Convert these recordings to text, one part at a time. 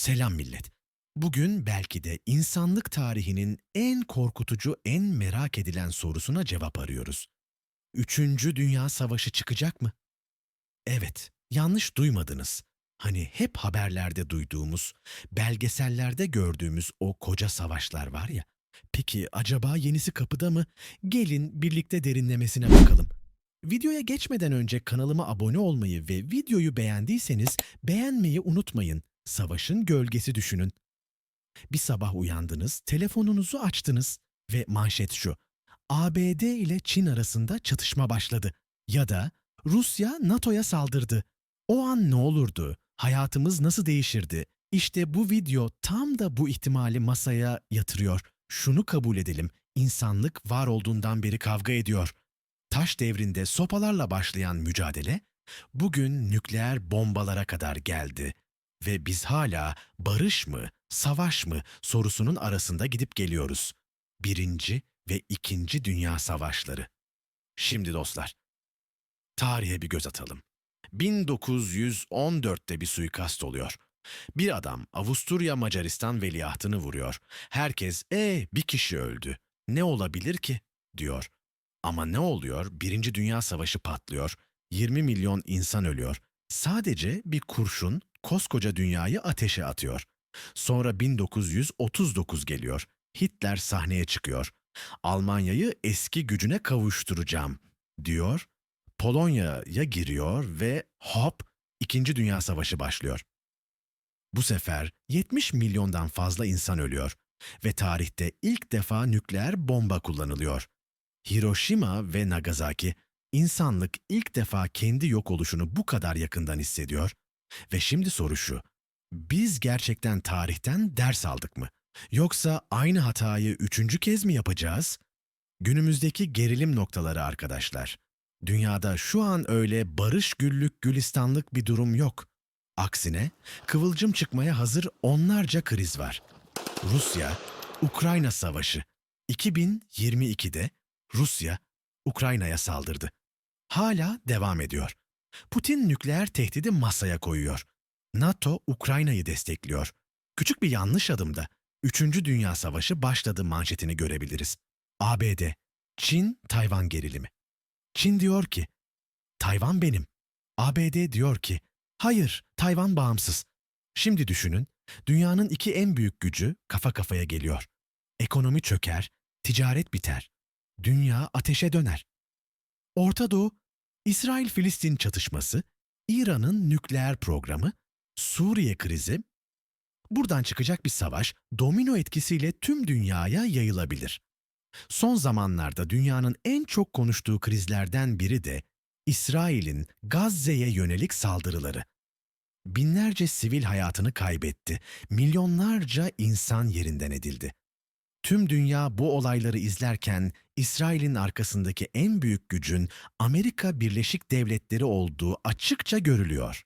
Selam millet. Bugün belki de insanlık tarihinin en korkutucu, en merak edilen sorusuna cevap arıyoruz. Üçüncü Dünya Savaşı çıkacak mı? Evet, yanlış duymadınız. Hani hep haberlerde duyduğumuz, belgesellerde gördüğümüz o koca savaşlar var ya. Peki acaba yenisi kapıda mı? Gelin birlikte derinlemesine bakalım. Videoya geçmeden önce kanalıma abone olmayı ve videoyu beğendiyseniz beğenmeyi unutmayın. Savaşın gölgesi düşünün. Bir sabah uyandınız, telefonunuzu açtınız ve manşet şu. ABD ile Çin arasında çatışma başladı. Ya da Rusya NATO'ya saldırdı. O an ne olurdu? Hayatımız nasıl değişirdi? İşte bu video tam da bu ihtimali masaya yatırıyor. Şunu kabul edelim. insanlık var olduğundan beri kavga ediyor. Taş devrinde sopalarla başlayan mücadele bugün nükleer bombalara kadar geldi ve biz hala barış mı, savaş mı sorusunun arasında gidip geliyoruz. Birinci ve ikinci Dünya Savaşları. Şimdi dostlar, tarihe bir göz atalım. 1914'te bir suikast oluyor. Bir adam Avusturya Macaristan veliahtını vuruyor. Herkes e bir kişi öldü. Ne olabilir ki? diyor. Ama ne oluyor? Birinci Dünya Savaşı patlıyor. 20 milyon insan ölüyor. Sadece bir kurşun koskoca dünyayı ateşe atıyor. Sonra 1939 geliyor. Hitler sahneye çıkıyor. Almanya'yı eski gücüne kavuşturacağım diyor. Polonya'ya giriyor ve hop İkinci Dünya Savaşı başlıyor. Bu sefer 70 milyondan fazla insan ölüyor ve tarihte ilk defa nükleer bomba kullanılıyor. Hiroşima ve Nagasaki insanlık ilk defa kendi yok oluşunu bu kadar yakından hissediyor ve şimdi soru şu. Biz gerçekten tarihten ders aldık mı? Yoksa aynı hatayı üçüncü kez mi yapacağız? Günümüzdeki gerilim noktaları arkadaşlar. Dünyada şu an öyle barış güllük gülistanlık bir durum yok. Aksine kıvılcım çıkmaya hazır onlarca kriz var. Rusya, Ukrayna Savaşı. 2022'de Rusya, Ukrayna'ya saldırdı. Hala devam ediyor. Putin nükleer tehdidi masaya koyuyor. NATO Ukrayna'yı destekliyor. Küçük bir yanlış adımda 3. Dünya Savaşı başladı manşetini görebiliriz. ABD, Çin, Tayvan gerilimi. Çin diyor ki, Tayvan benim. ABD diyor ki, hayır, Tayvan bağımsız. Şimdi düşünün, dünyanın iki en büyük gücü kafa kafaya geliyor. Ekonomi çöker, ticaret biter. Dünya ateşe döner. Orta Doğu İsrail-Filistin çatışması, İran'ın nükleer programı, Suriye krizi, buradan çıkacak bir savaş domino etkisiyle tüm dünyaya yayılabilir. Son zamanlarda dünyanın en çok konuştuğu krizlerden biri de İsrail'in Gazze'ye yönelik saldırıları. Binlerce sivil hayatını kaybetti, milyonlarca insan yerinden edildi. Tüm dünya bu olayları izlerken İsrail'in arkasındaki en büyük gücün Amerika Birleşik Devletleri olduğu açıkça görülüyor.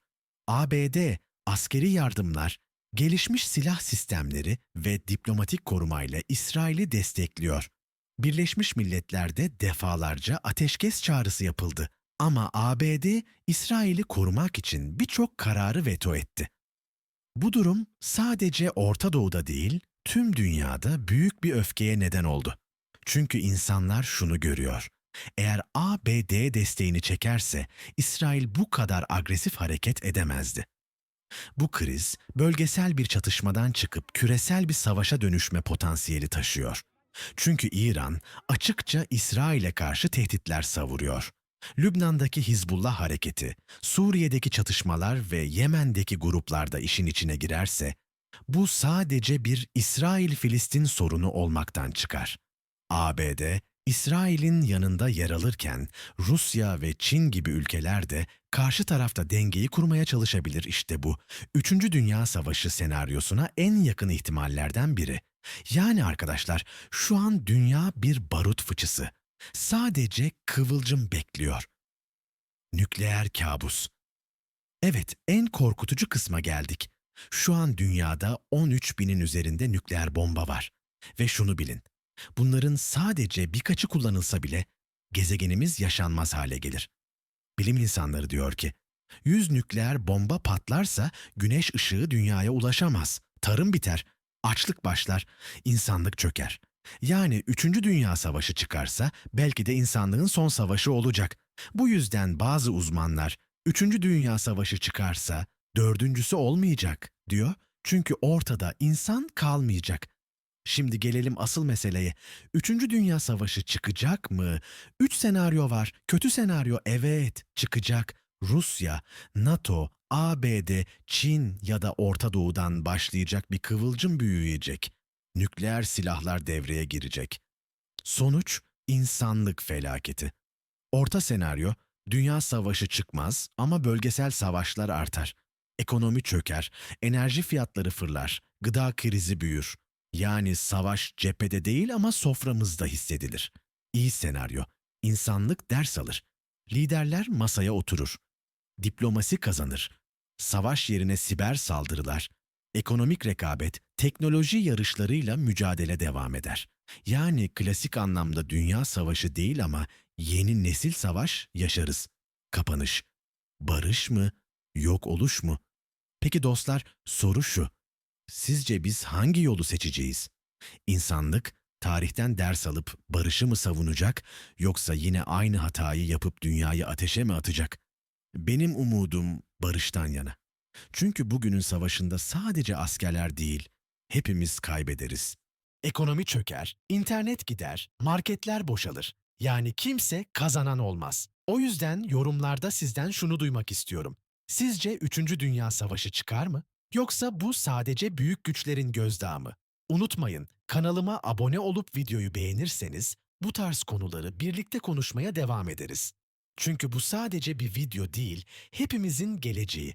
ABD askeri yardımlar, gelişmiş silah sistemleri ve diplomatik korumayla İsrail'i destekliyor. Birleşmiş Milletler'de defalarca ateşkes çağrısı yapıldı. Ama ABD İsrail'i korumak için birçok kararı veto etti. Bu durum sadece Orta Doğu'da değil, tüm dünyada büyük bir öfkeye neden oldu. Çünkü insanlar şunu görüyor. Eğer ABD desteğini çekerse İsrail bu kadar agresif hareket edemezdi. Bu kriz bölgesel bir çatışmadan çıkıp küresel bir savaşa dönüşme potansiyeli taşıyor. Çünkü İran açıkça İsrail'e karşı tehditler savuruyor. Lübnan'daki Hizbullah hareketi, Suriye'deki çatışmalar ve Yemen'deki gruplarda işin içine girerse bu sadece bir İsrail-Filistin sorunu olmaktan çıkar. ABD, İsrail'in yanında yer alırken Rusya ve Çin gibi ülkeler de karşı tarafta dengeyi kurmaya çalışabilir işte bu. Üçüncü Dünya Savaşı senaryosuna en yakın ihtimallerden biri. Yani arkadaşlar şu an dünya bir barut fıçısı. Sadece kıvılcım bekliyor. Nükleer kabus. Evet, en korkutucu kısma geldik. Şu an dünyada 13 binin üzerinde nükleer bomba var. Ve şunu bilin, bunların sadece birkaçı kullanılsa bile gezegenimiz yaşanmaz hale gelir. Bilim insanları diyor ki, 100 nükleer bomba patlarsa güneş ışığı dünyaya ulaşamaz. Tarım biter, açlık başlar, insanlık çöker. Yani 3. Dünya Savaşı çıkarsa belki de insanlığın son savaşı olacak. Bu yüzden bazı uzmanlar 3. Dünya Savaşı çıkarsa dördüncüsü olmayacak diyor. Çünkü ortada insan kalmayacak. Şimdi gelelim asıl meseleye. Üçüncü Dünya Savaşı çıkacak mı? Üç senaryo var. Kötü senaryo evet çıkacak. Rusya, NATO, ABD, Çin ya da Orta Doğu'dan başlayacak bir kıvılcım büyüyecek. Nükleer silahlar devreye girecek. Sonuç insanlık felaketi. Orta senaryo dünya savaşı çıkmaz ama bölgesel savaşlar artar. Ekonomi çöker, enerji fiyatları fırlar, gıda krizi büyür. Yani savaş cephede değil ama soframızda hissedilir. İyi senaryo. İnsanlık ders alır. Liderler masaya oturur. Diplomasi kazanır. Savaş yerine siber saldırılar. Ekonomik rekabet, teknoloji yarışlarıyla mücadele devam eder. Yani klasik anlamda dünya savaşı değil ama yeni nesil savaş yaşarız. Kapanış. Barış mı? Yok oluş mu? Peki dostlar, soru şu. Sizce biz hangi yolu seçeceğiz? İnsanlık tarihten ders alıp barışı mı savunacak yoksa yine aynı hatayı yapıp dünyayı ateşe mi atacak? Benim umudum barıştan yana. Çünkü bugünün savaşında sadece askerler değil, hepimiz kaybederiz. Ekonomi çöker, internet gider, marketler boşalır. Yani kimse kazanan olmaz. O yüzden yorumlarda sizden şunu duymak istiyorum. Sizce 3. Dünya Savaşı çıkar mı? Yoksa bu sadece büyük güçlerin gözdağı mı? Unutmayın, kanalıma abone olup videoyu beğenirseniz bu tarz konuları birlikte konuşmaya devam ederiz. Çünkü bu sadece bir video değil, hepimizin geleceği.